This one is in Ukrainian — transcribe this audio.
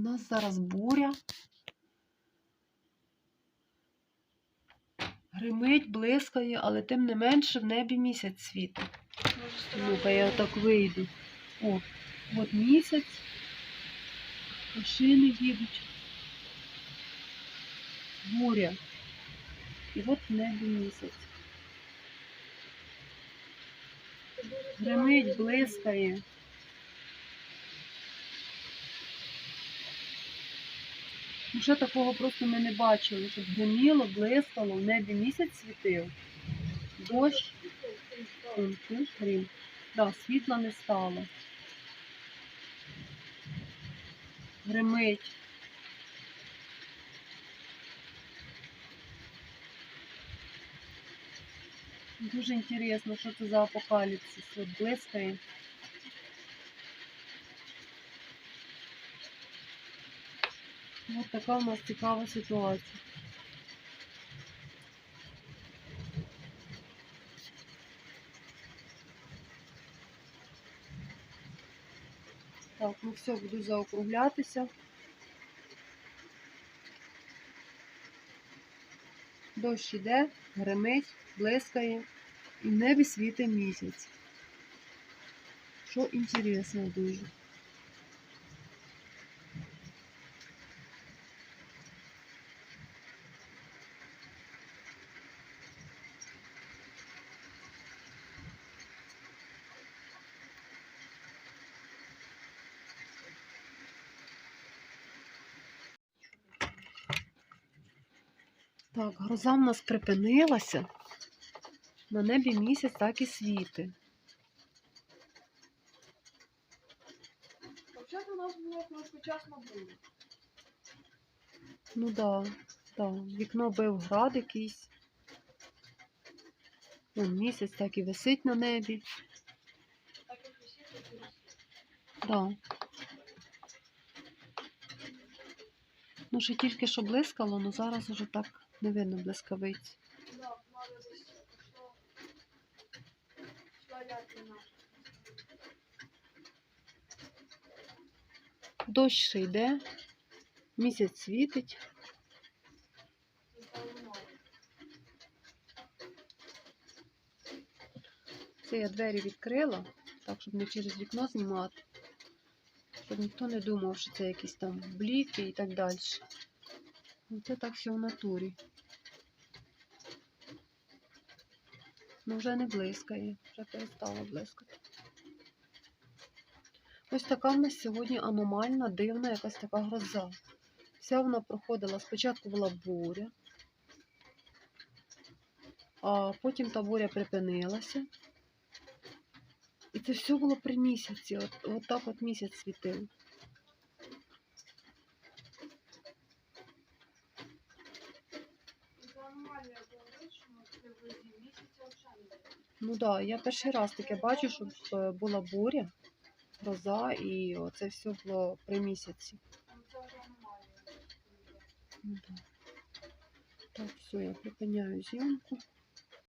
У нас зараз буря. Гримить, блискає, але тим не менше в небі місяць світить. Ну-ка, я так вийду. О, от місяць. Машини їдуть. Буря. І от в небі місяць. Гримить, блискає. Ще такого просто ми не бачили, щоб гриміло, блискало, в небі місяць світив, дощ, грім. Да, світла не стало. Гримить. Дуже інтересно, що це за апокаліпсис. От блискає. Ось така у нас цікава ситуація. Так, ну все, буду заокруглятися. Дощ іде, гримить, блискає, і в небі світить місяць. Що інтересно дуже. Так, гроза в нас припинилася. На небі місяць так і світить. Взагалі у нас було короткочасно було. Ну да, да. Вікно бив град якийсь. Вон місяць так і висить на небі. Так як усі такі росли. Да. Ну, ще тільки що блискало, але зараз уже так не видно блискавиць. Дощ ще йде, місяць світить. Це я двері відкрила, так, щоб не через вікно знімати. Щоб ніхто не думав, що це якісь там бліки і так далі. Це так все в натурі. Ну, вже не блискає, вже перестало блискати. Ось така в нас сьогодні аномальна, дивна якась така гроза. Вся вона проходила, спочатку була буря, а потім та буря припинилася. І це все було при місяці. От, от так от місяць світив. І це аномалія була, що ми приблизні місяця взагалі не було. Ну так, да, я перший раз таке бачу, щоб е, була буря, гроза, і оце все було при місяці. Ну, Це. Так, все, я припиняю зйомку.